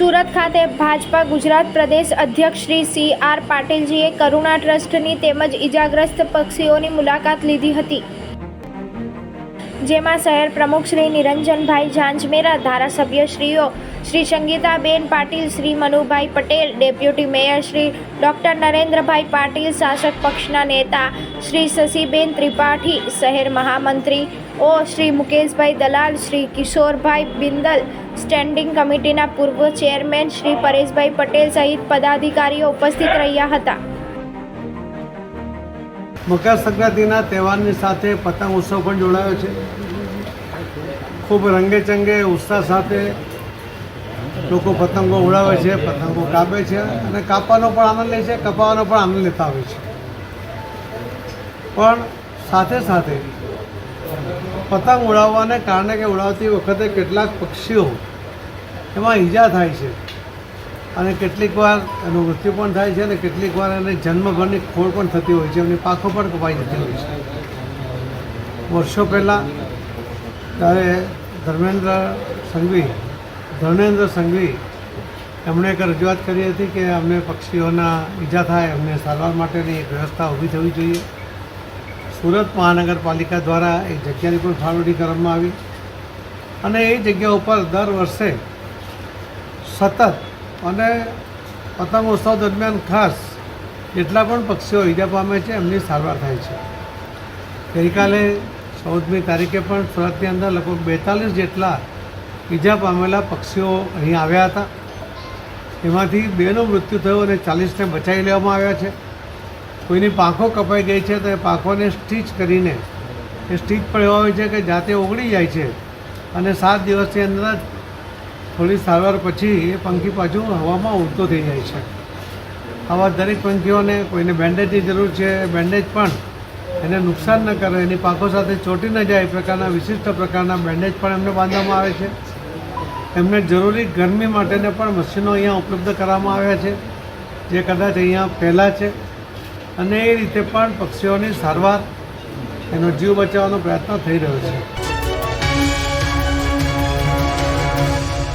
સુરત ખાતે ભાજપા ગુજરાત પ્રદેશ અધ્યક્ષ શ્રી સી આર પાટીલજીએ કરુણા ટ્રસ્ટની તેમજ ઇજાગ્રસ્ત પક્ષીઓની મુલાકાત લીધી હતી. જેમાં શહેર પ્રમુખ Shri Niranjanbhai Zanzmera ધારાસભ્યશ્રીઓ Shri Sangitaben Patil, Shri Manubhai Patel, deputy mayor Shri doctor Narendrabhai Patil, શાસક પક્ષના નેતા શ્રી શશીબેન ત્રિપાઠી, શહેર મહામંત્રી ઓ શ્રી મુકેશભાઈ દલાલ, શ્રી કિશોરભાઈ બિંદલ, સ્ટેન્ડિંગ કમિટીના પૂર્વ ચેરમેન શ્રી પરેશભાઈ પટેલ સહિત પદાધિકારીઓ ઉપસ્થિત રહ્યા હતા. મકર સંક્રાંતિના તહેવારની સાથે પતંગ ઉત્સવ પણ જોડાયો છે. ખૂબ રંગેચંગે ઉત્સાહ સાથે લોકો પતંગો ઉડાવે છે, પતંગો કાપે છે અને કાપવાનો પણ આનંદ લે છે, કપાવાનો પણ આનંદ લેતા આવે છે. પણ સાથે સાથે પતંગ ઉડાવવાને કારણે કે ઉડાવતી વખતે કેટલાક પક્ષીઓ એમાં ઈજા થાય છે. અને કેટલીક વાર એનું મૃત્યુ પણ થાય છે અને કેટલીક વાર એને જન્મભરની ખોળ પણ થતી હોય છે એમની પાખો પણ કપાઈ જતી હોય છે. વર્ષો પહેલાં ત્યારે ધર્મેન્દ્ર સંઘવી ધર્મેન્દ્ર સંઘવી, એમણે એક રજૂઆત કરી હતી કે અમને પક્ષીઓના ઈજા થાય, અમને સારવાર માટેની એક વ્યવસ્થા ઊભી થવી જોઈએ. સુરત મહાનગરપાલિકા દ્વારા એ જગ્યાની પણ ફાળવણી કરવામાં આવી. અને એ જગ્યા ઉપર દર વર્ષે સતત અને પતંગોત્સવ દરમિયાન ખાસ જેટલા પણ પક્ષીઓ ઈજા પામે છે, એમની સારવાર થાય છે. ગઈકાલે ચૌદમી તારીખે પણ સુરતની અંદર લગભગ બેતાલીસ જેટલા ઈજા પામેલા પક્ષીઓ અહીં આવ્યા હતા. એમાંથી બેનું મૃત્યુ થયું અને ચાલીસને બચાવી લેવામાં આવ્યા છે. કોઈની પાંખો કપાઈ ગઈ છે, તો એ પાંખોને સ્ટીચ કરીને, એ સ્ટીચ પણ એવા હોય છે કે જાતે ઓગળી જાય છે અને સાત દિવસની અંદર થોડી સારવાર પછી એ પંખી પાછું હવામાં ઉડતો થઈ જાય છે. આવા દરેક પંખીઓને કોઈને બેન્ડેજની જરૂર છે બેન્ડેજ પણ એને નુકસાન ન કરે, એની પાકો સાથે ચોંટી ન જાય, એ પ્રકારના વિશિષ્ટ પ્રકારના બેન્ડેજ પણ એમને બાંધવામાં આવે છે. એમને જરૂરી ગરમી માટેને પણ મશીનો અહીંયા ઉપલબ્ધ કરવામાં આવ્યા છે, જે કદાચ અહીંયા પહેલાં છે. અને એ રીતે પણ પક્ષીઓની સારવાર, એનો જીવ બચાવવાનો પ્રયત્ન થઈ રહ્યો છે.